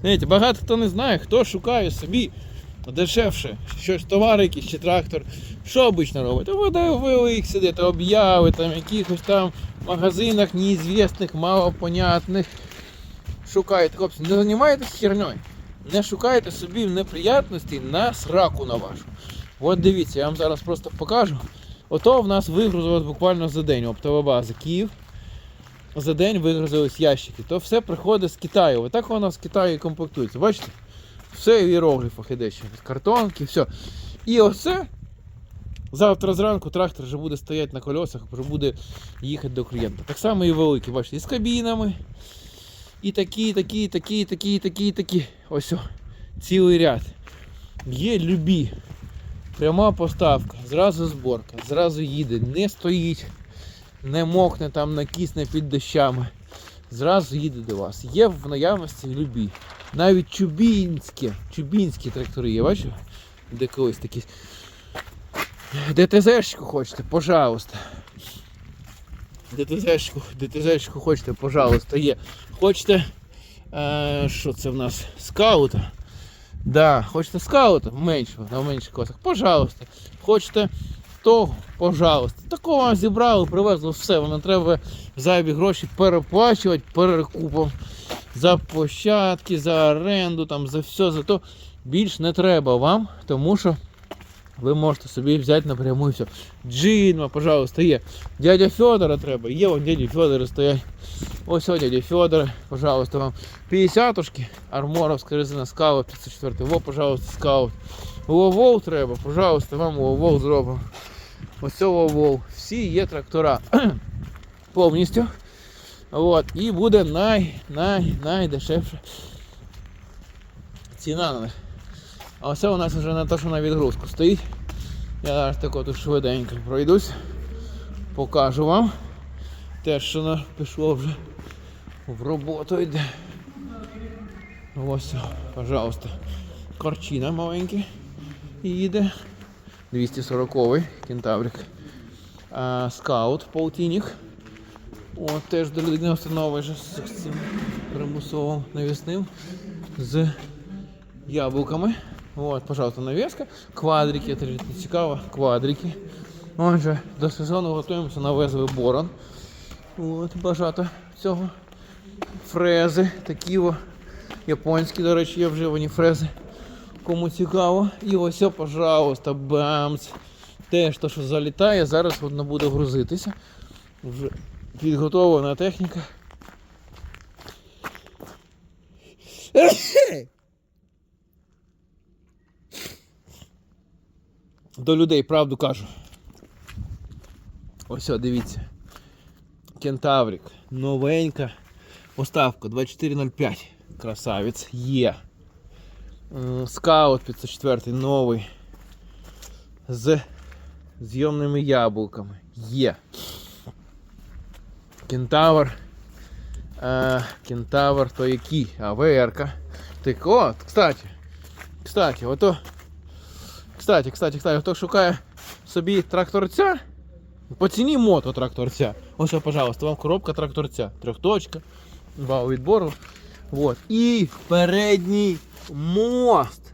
Знаєте, багато хто не знає, хто шукає собі дешевше, щось товар якийсь чи трактор. Що обично робить? Ви їх сидите, обяви, там якихось там магазинах неізвісних, малопонятних. Шукаєте, хлопці, не займайтесь херньою. Не шукайте собі неприятностей на сраку на вашу. От дивіться, я вам зараз просто покажу. Ото в нас вигрузилось буквально за день оптова база Київ. За день вигрузились ящики. То все приходить з Китаю. Отак воно з Китаю і комплектується. Бачите? Все в іерогліфах іде ще. Картонки, все. І оце завтра зранку трактор вже буде стояти на колесах, вже буде їхати до клієнта. Так само і великі, бачите, і з кабінами. І такі, такі, такі, такі, такі, такі. Ось цілий ряд. Є любі. Пряма поставка, зразу зборка, зразу їде, не стоїть, не мокне там, накисне під дощами. Зразу їде до вас. Є в наявності любі. Навіть чубінські, чубінські трактори є, бачите? Де колись такі. ДТЗшку хочете, пожалуйста. ДТЗшку, хочете, пожалуйста, є. Хочете. Е, що це в нас? Скаута. Да, хочете скаута меншого, на менших класах, пожалуйста. Хочете того, пожалуйста. Такого вам зібрали, привезли все. Не треба зайві гроші переплачувати перекупом за площадки, за оренду, там, за все, за то більш не треба вам, тому що ви можете собі взяти напряму і все. Джинма, пожалуйста, є. Дядя Федора треба, є вон дяді Федори стоять. Ось ось дядя Федор, пожалуйста, вам 50-ушки, арморовська резина скаут 54 Во, пожалуйста, скаут. Ловол треба, пожалуйста, вам ловол зробимо. Ось ловол. Всі є трактора повністю. От. І буде най, най, найдешевша ціна на них. А ось у нас вже не те, що на відгрузку стоїть. Я зараз тако тут швиденько пройдусь, покажу вам те, що на- пішло вже в роботу йде. Ось, пожалуйста, корчина маленький їде. 240-й кентаврик. Скаут полтинник. От теж до установи з цим примусовим навісним з яблуками. От, пожалуйста, навіска. Квадрики, це цікаво, квадрики. Отже, до сезону готуємося, навезли борон. От, багато цього. Фрези, такі японські, до речі, є вживані фрези. Кому цікаво. І ось, пожалуйста, бамц. Теж то, що залітає, зараз воно буде грузитися. Вже підготовлена техніка. До людей правду кажу. Ось, дивіться. Кентаврик. Новенька. Поставка 2405. Красавець. Є. М, Скаут 504 новий. З зйомними яблуками. Є. Кентавр. Е, кентавр то який? А, ВРК. Так, от, кстати. Кстати, ото. Кстати, кстати, кстати, хто шукає собі тракторця, по ціні мото тракторця. Ось, пожалуйста, вам коробка тракторця. Трьохточка, вау відбору. Вот. І передній мост.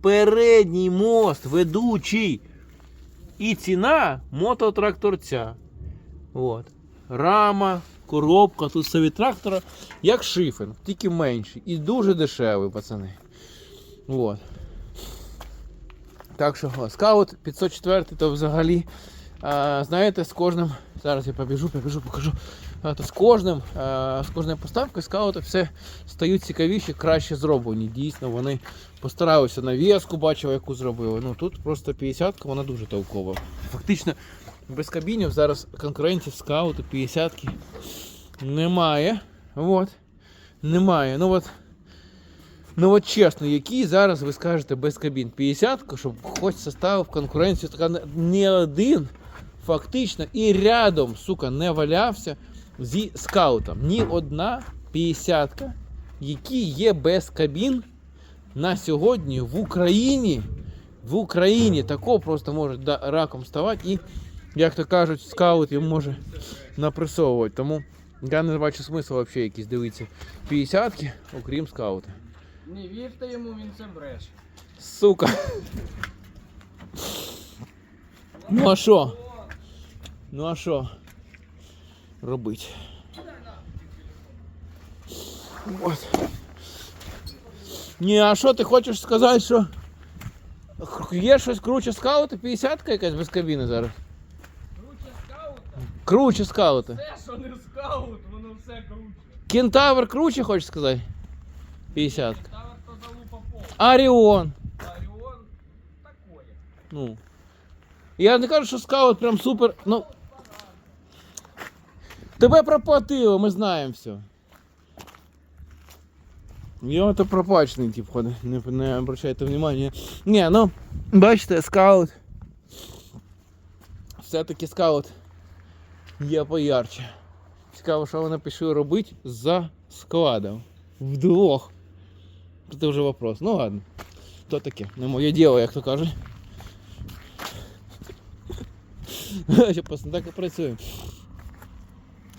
Передній мост ведучий. І ціна мототракторця. От. Рама, коробка, тут від трактора, як шифен, тільки менший. І дуже дешевий, пацани. От. Так що скаут 504 то взагалі, а, знаєте, з кожним. Зараз я побіжу, побіжу, покажу. З кожним, а, з кожною поставкою скаути все стають цікавіші, краще зроблені. Дійсно, вони постаралися навіску, бачив, яку зробили. Ну тут просто 50-ка, вона дуже толкова. Фактично без кабінів зараз конкурентів скауту 50-ки немає. От. Немає. Ну от. Ну от чесно, які зараз ви скажете без кабін? 50, щоб хоч составив конкуренцію така не один, фактично, і рядом, сука, не валявся зі скаутом. Ні одна 50, які є без кабін на сьогодні в Україні. В Україні такого просто може раком ставати і, як то кажуть, скаут йому може напресовувати. Тому я не бачу смислу взагалі якісь дивитися 50-ки, окрім скаута. Не вірте йому, він це бреше. Сука. Ну а що? Ну а що? Робить? От. Ні, а що ти хочеш сказати, що х- є щось круче скаута? 50 якась без кабіни зараз. Круче скаута? Круче скаута. Те, що не скаут, воно все круче. Кентавр круче, хочеш сказати? 50. Тавер то залупа пол. Аріон. Оріон такое. Ну. Я не кажу, що скаут прям супер. Ну. Тебе проплатили, ми знаємо все. Я то пропачений тип ходить, не, не обращайте внимання. Ні, ну, бачите, скаут. Все-таки скаут є поярче. Цікаво, що вони пішли робити за складом. Вдвох. Це вже вопрос. Ну ладно. То таке, не моє діло, як то кажуть. Ще просто так і працює.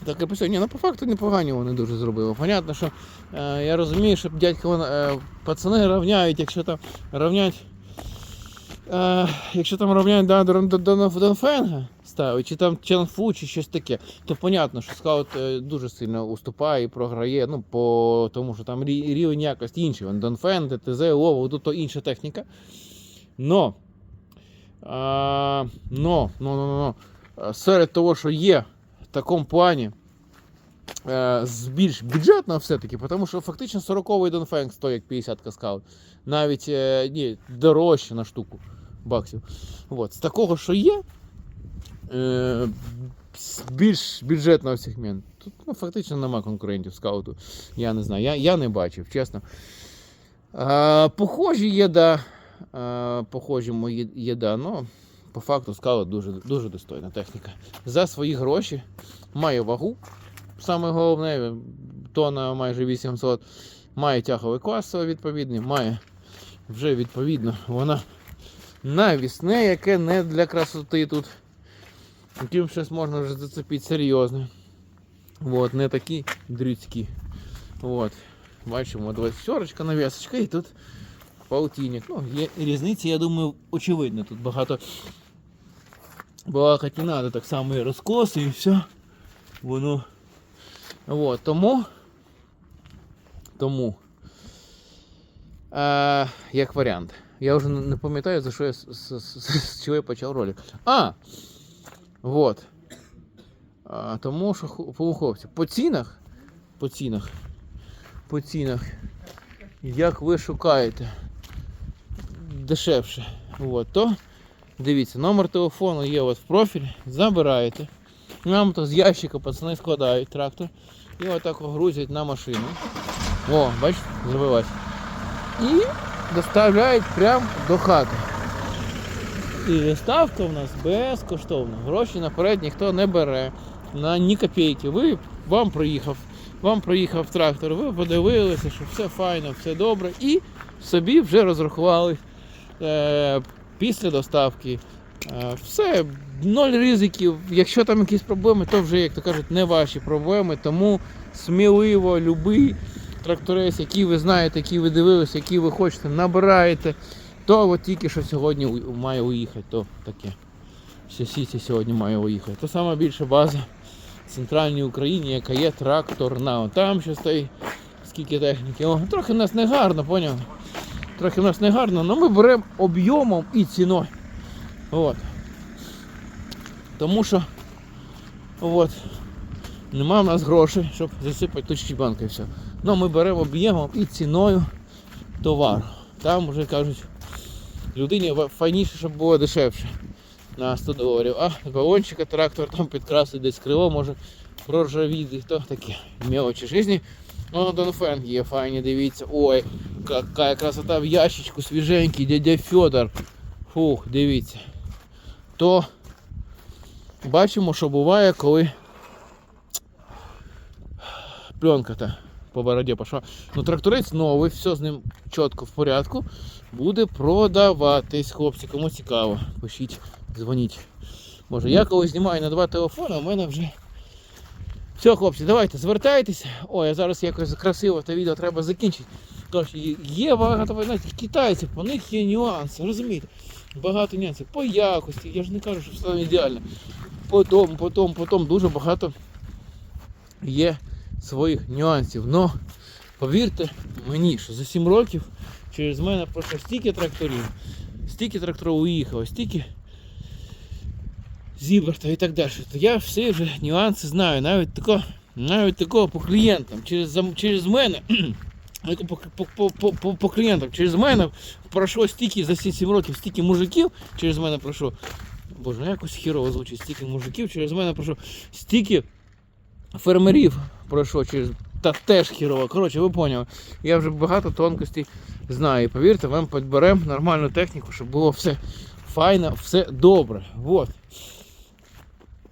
Так працює. Ні, ну по факту непогані вони дуже зробили. Понятно, що е, я розумію, що дядька е, пацани рівняють, якщо там рівнять. Е, якщо там рівняють да, до, до, до, до Донфенга ставить, чи там Чанфу, чи щось таке, то понятно, що скаут е, дуже сильно уступає і програє, ну, по тому що там рі- рівень якості інший. Вон Донфен, ТТЗ, Лово, тут то інша техніка. Но а, но, но, но, но, а, серед того, що є такому плані е, більш бюджетного все-таки, тому що фактично 40-й Донфенг стоїть як 50 скаут. Навіть е, ні, дорожче на штуку баксів. От. З такого, що є, е, більш бюджетного сегменту, тут ну, фактично нема конкурентів скауту. Я не знаю, я, я не бачив, чесно. А, похожі є, да. А, похожі мої є, да, ну, по факту скаут дуже, дуже достойна техніка. За свої гроші має вагу. Саме головне, тона майже 800. Має тяговий клас відповідний, має вже відповідно вона навісне, яке не для красоти тут. Яким щось можна вже зацепити серйозно. От, не такі дрючки. От. Бачимо, 24 навісочка і тут полтинник. Ну, є різниця, я думаю, очевидно. Тут багато балакати не треба, так само і розкоси і все. Воно. От, тому. Тому. Е, як варіант. Я вже не пам'ятаю, за що я з, з, з, з чого я почав ролик. А! Вот. А, тому що ху- по цінах, по цінах, по цінах, як ви шукаєте дешевше, от, то дивіться, номер телефону є от в профілі, забираєте. Нам то з ящика пацани складають трактор і отак грузять на машину. О, бачите, забивать. І доставляють прямо до хати. І доставка в нас безкоштовна. Гроші наперед ніхто не бере. На ні копійки. Ви вам проїхав, вам проїхав трактор, ви подивилися, що все файно, все добре, і собі вже розрахували е, після доставки. Е, все, ноль ризиків. Якщо там якісь проблеми, то вже, як то кажуть, не ваші проблеми. Тому сміливо, любий тракторець, який ви знаєте, який ви дивилися, який ви хочете, набираєте. То от тільки що сьогодні має уїхати, то таке. Ще сіті сьогодні має уїхати. То сама більша база в центральній Україні, яка є тракторна. Там ще стоїть скільки техніки. О, трохи нас не гарно, поняв? Трохи в нас не гарно, але ми беремо об'ємом і ціною. От. Тому що от, нема в нас грошей, щоб засипати тут щебанки і все. Ну ми беремо об'ємом і ціною товару. Там вже кажуть, людині файніше, щоб було дешевше на 100 доларів. А балончика трактор там підкрасить десь крило, може проржавіти, то таке мелочі житті. Ну, на Донфенг є файні, дивіться. Ой, яка красота в ящичку, свіженький, дядя Федор. Фух, дивіться. То бачимо, що буває, коли пленка та по бороді пішла. Ну, тракторець новий, все з ним чітко в порядку. Буде продаватись, хлопці, кому цікаво. Пишіть, дзвоніть. Може, я коли знімаю на два телефони, у мене вже. Все, хлопці, давайте, звертайтеся. Ой, а зараз якось красиво те відео треба закінчити. Коротше, є- є багато, знаєте, китайців, по них є нюанси, розумієте? Багато нюансів. По якості, я ж не кажу, що все ідеально. По тому, по тому, по тому дуже багато є своїх нюансів. Но повірте мені, що за 7 років через мене пройшло стільки тракторів, стільки тракторів уїхало, стільки зібрато і так далі. То я всі вже нюанси знаю, навіть такого, навіть такого по клієнтам, через, через мене. по, по, по, по, по, клієнтам, через мене пройшло стільки за ці 7 років, стільки мужиків через мене пройшло. Боже, ну якось хірово звучить, стільки мужиків через мене пройшло, стільки фермерів пройшло через. Та теж хірово. Коротше, ви поняли. Я вже багато тонкостей знаю. І повірте, вам підберемо нормальну техніку, щоб було все файно, все добре. Вот.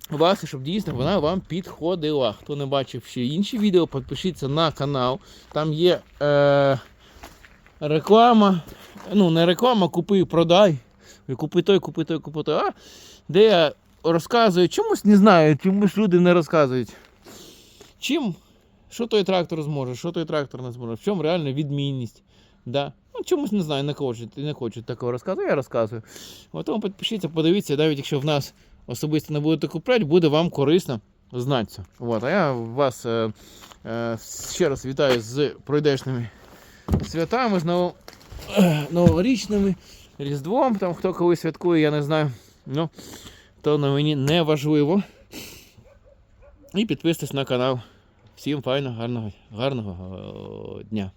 Власне, щоб дійсно вона вам підходила. Хто не бачив ще інші відео, підпишіться на канал. Там є е, реклама. Ну, не реклама, купи, продай. Купи той, купи той, купи той. А, де я розказую, чомусь не знаю, чомусь люди не розказують. Чим, що той трактор зможе, що той трактор не зможе, в чому реальна відмінність. Да? Ну, чомусь не знаю, не хочуть, не хочуть такого розказу, я розказую. Тому підпишіться, подивіться, навіть якщо в нас особисто не будете купляти, буде вам корисно знати це. От, а я вас е, е, ще раз вітаю з пройдешними святами, з ново, е, новорічними, Різдвом, там хто коли святкує, я не знаю. Ну, то на мені не важливо. І підписуйтесь на канал. Всім файного, гарного, гарного е, дня.